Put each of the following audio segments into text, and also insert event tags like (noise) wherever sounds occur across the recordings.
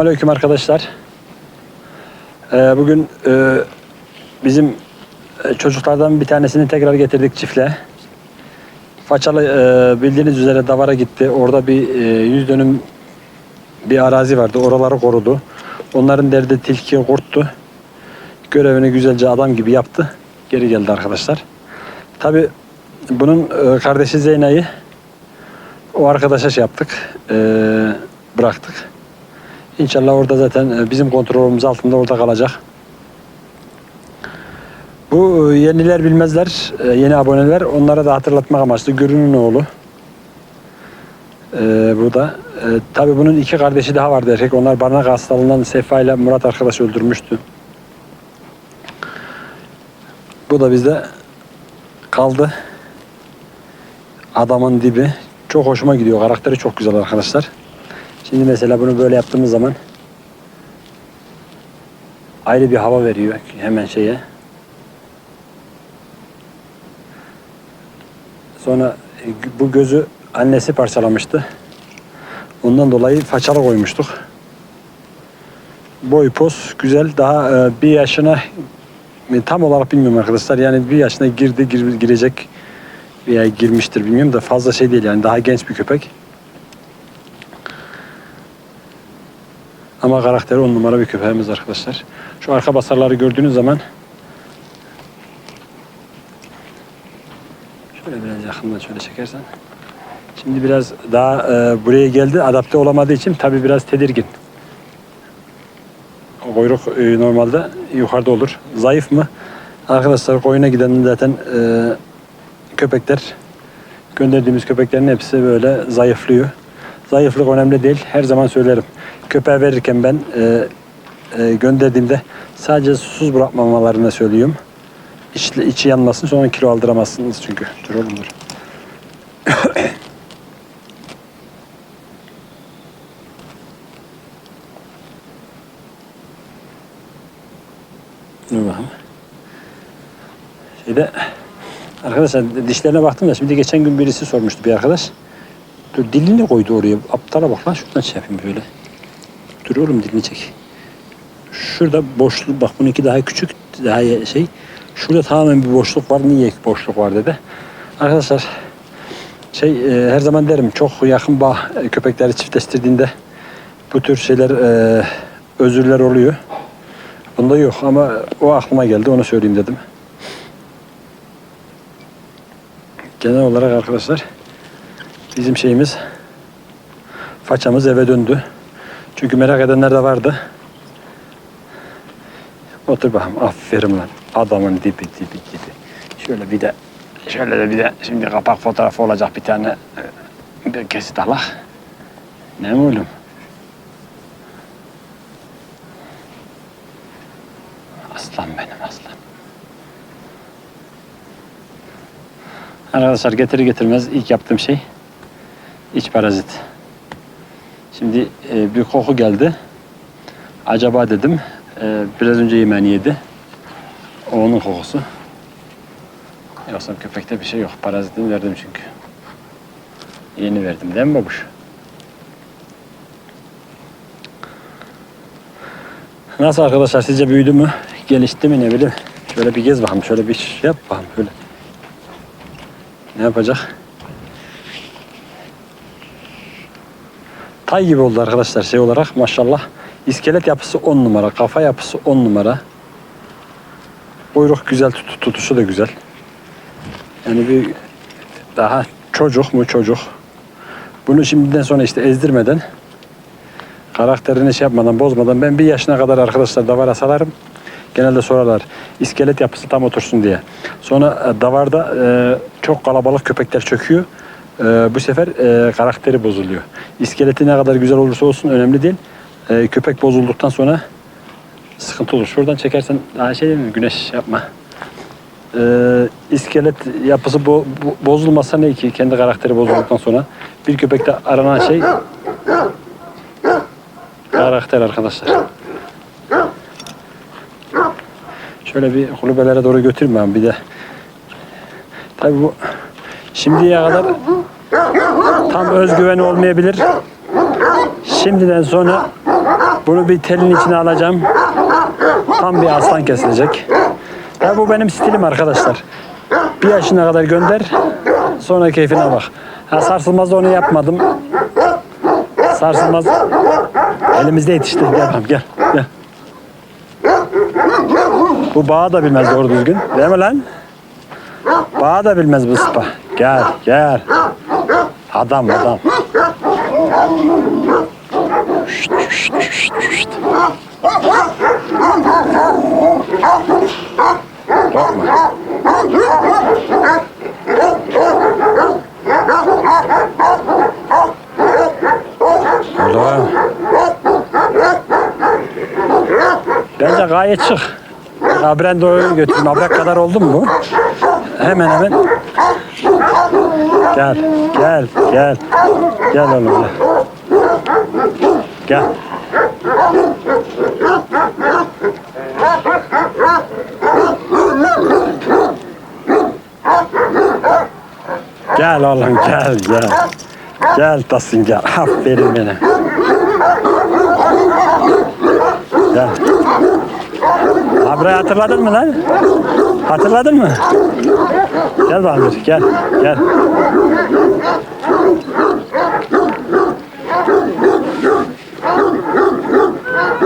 Aleyküm arkadaşlar. Ee, bugün e, bizim e, çocuklardan bir tanesini tekrar getirdik çiftle. Façalı e, bildiğiniz üzere davara gitti. Orada bir e, yüz dönüm bir arazi vardı. Oraları korudu. Onların derdi tilki kurttu. Görevini güzelce adam gibi yaptı. Geri geldi arkadaşlar. Tabi bunun e, kardeşi Zeyna'yı o arkadaşa şey yaptık. e, bıraktık. İnşallah orada zaten e, bizim kontrolümüz altında orada kalacak. Bu e, yeniler bilmezler, e, yeni aboneler onlara da hatırlatmak amaçlı Gürün'ün oğlu. E, bu da. E, tabii bunun iki kardeşi daha vardı erkek. Onlar barınak hastalığından Sefa ile Murat arkadaş öldürmüştü. Bu da bizde kaldı. Adamın dibi. Çok hoşuma gidiyor. Karakteri çok güzel arkadaşlar. Şimdi mesela bunu böyle yaptığımız zaman ayrı bir hava veriyor hemen şeye. Sonra e, bu gözü annesi parçalamıştı. Ondan dolayı façalı koymuştuk. Boy pos güzel. Daha e, bir yaşına e, tam olarak bilmiyorum arkadaşlar. Yani bir yaşına girdi gir- girecek veya girmiştir bilmiyorum da fazla şey değil yani daha genç bir köpek. Ama karakteri on numara bir köpeğimiz arkadaşlar. Şu arka basarları gördüğünüz zaman şöyle biraz yakından şöyle çekersen. Şimdi biraz daha e, buraya geldi. Adapte olamadığı için tabii biraz tedirgin. O Kuyruk e, normalde yukarıda olur. Zayıf mı? Arkadaşlar koyuna giden zaten e, köpekler gönderdiğimiz köpeklerin hepsi böyle zayıflıyor. Zayıflık önemli değil. Her zaman söylerim. Köpeğe verirken ben e, e, gönderdiğimde sadece susuz bırakmamalarını söylüyorum. İç, içi yanmasın sonra kilo aldıramazsınız çünkü. Dur oğlum dur. (coughs) Dur bakalım. Şeyde arkadaşlar dişlerine baktım da şimdi geçen gün birisi sormuştu bir arkadaş. Dur dilini koydu oraya. Aptala bak lan şuradan şey yapayım böyle. Dur oğlum dilini. Şurada boşluk bak bununki daha küçük daha şey. Şurada tamamen bir boşluk var. Niye boşluk var dedi. Arkadaşlar şey e, her zaman derim çok yakın bağ e, köpekleri çiftleştirdiğinde bu tür şeyler e, özürler oluyor. Bunda yok ama o aklıma geldi onu söyleyeyim dedim. Genel olarak arkadaşlar bizim şeyimiz façamız eve döndü. Çünkü merak edenler de vardı. Otur bakalım. Aferin lan. Adamın dibi dibi dibi. Şöyle bir de şöyle de bir de şimdi kapak fotoğrafı olacak bir tane e, bir kesit alak. Ne mi oğlum? Aslan benim aslan. Arkadaşlar getirir getirmez ilk yaptığım şey iç parazit. Şimdi e, bir koku geldi. Acaba dedim e, biraz önce yemeğini yedi. O onun kokusu. Yoksa köpekte bir şey yok. Parazitini verdim çünkü. Yeni verdim değil mi babuş? Nasıl arkadaşlar sizce büyüdü mü? Gelişti mi ne bileyim. Şöyle bir gez bakalım. Şöyle bir şey yap bakalım. Şöyle. Ne yapacak? Tay gibi oldu arkadaşlar şey olarak maşallah. İskelet yapısı 10 numara. Kafa yapısı 10 numara. Kuyruk güzel tut- tutuşu da güzel. Yani bir daha çocuk mu çocuk. Bunu şimdiden sonra işte ezdirmeden karakterini şey yapmadan bozmadan ben bir yaşına kadar arkadaşlar davara salarım. Genelde sorarlar iskelet yapısı tam otursun diye. Sonra e, davarda e, çok kalabalık köpekler çöküyor. E, bu sefer e, karakteri bozuluyor. İskeleti ne kadar güzel olursa olsun önemli değil. E, köpek bozulduktan sonra sıkıntı olur. Şuradan çekersen daha şey değil mi? Güneş yapma. E, iskelet yapısı bo- bo- bozulmasa ne ki kendi karakteri bozulduktan sonra bir köpekte aranan şey karakter arkadaşlar. Şöyle bir kulübelere doğru götüreyim ben bir de. Tabii bu şimdiye kadar tam özgüveni olmayabilir. Şimdiden sonra Bunu bir telin içine alacağım. Tam bir aslan kesilecek. Ya bu benim stilim arkadaşlar. Bir yaşına kadar gönder. Sonra keyfine bak. Ha sarsılmaz onu yapmadım. Sarsılmaz elimizde yetişti. Gel bakalım gel. Gel. Bu bağı da bilmez doğru düzgün. Değil mi lan? Bağı da bilmez bu sıpa. Gel gel. Adam adam. Şşt, şşt, şşt, şşt. Korkma. Oğlum. Bence gayet şık. Labrendo'yu götürün. Abrak kadar oldu mu? Hemen hemen. Gel, gel, gel. Gel oğlum gel. Gel. Gel oğlum gel gel. Gel Tasın gel. Aferin beni. Gel. Abra'yı hatırladın mı lan? Hatırladın mı? Gel Bahmir gel gel.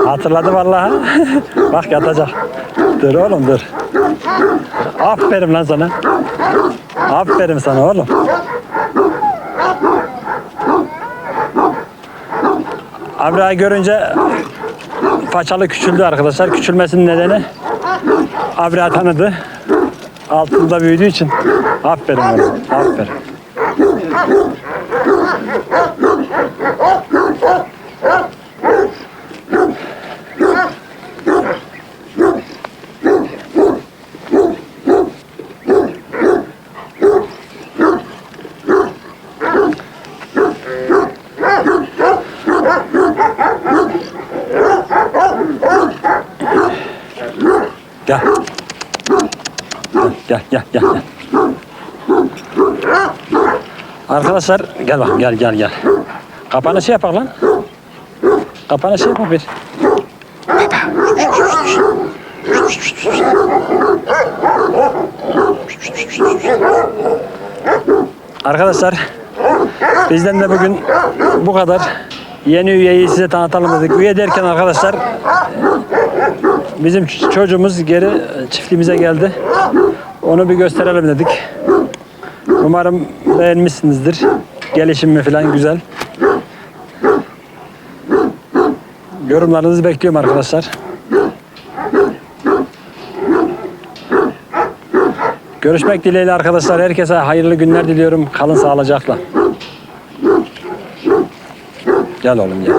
Hatırladı vallahi. (laughs) Bak yatacak. Dur oğlum dur. Aferin lan sana. Aferin sana oğlum. Abra'yı görünce paçalı küçüldü arkadaşlar. Küçülmesinin nedeni Abra tanıdı. Altında büyüdüğü için. Aferin oğlum. Aferin. Gel. Gel gel gel gel. Arkadaşlar gel bak gel gel gel. Kapanışı yapak lan. Kapanışı yapak bir. Arkadaşlar bizden de bugün bu kadar. Yeni üyeyi size tanıtalım dedik. Üye derken arkadaşlar Bizim çocuğumuz geri çiftliğimize geldi. Onu bir gösterelim dedik. Umarım beğenmişsinizdir. Gelişimi falan güzel. Yorumlarınızı bekliyorum arkadaşlar. Görüşmek dileğiyle arkadaşlar. Herkese hayırlı günler diliyorum. Kalın sağlıcakla. Gel oğlum gel.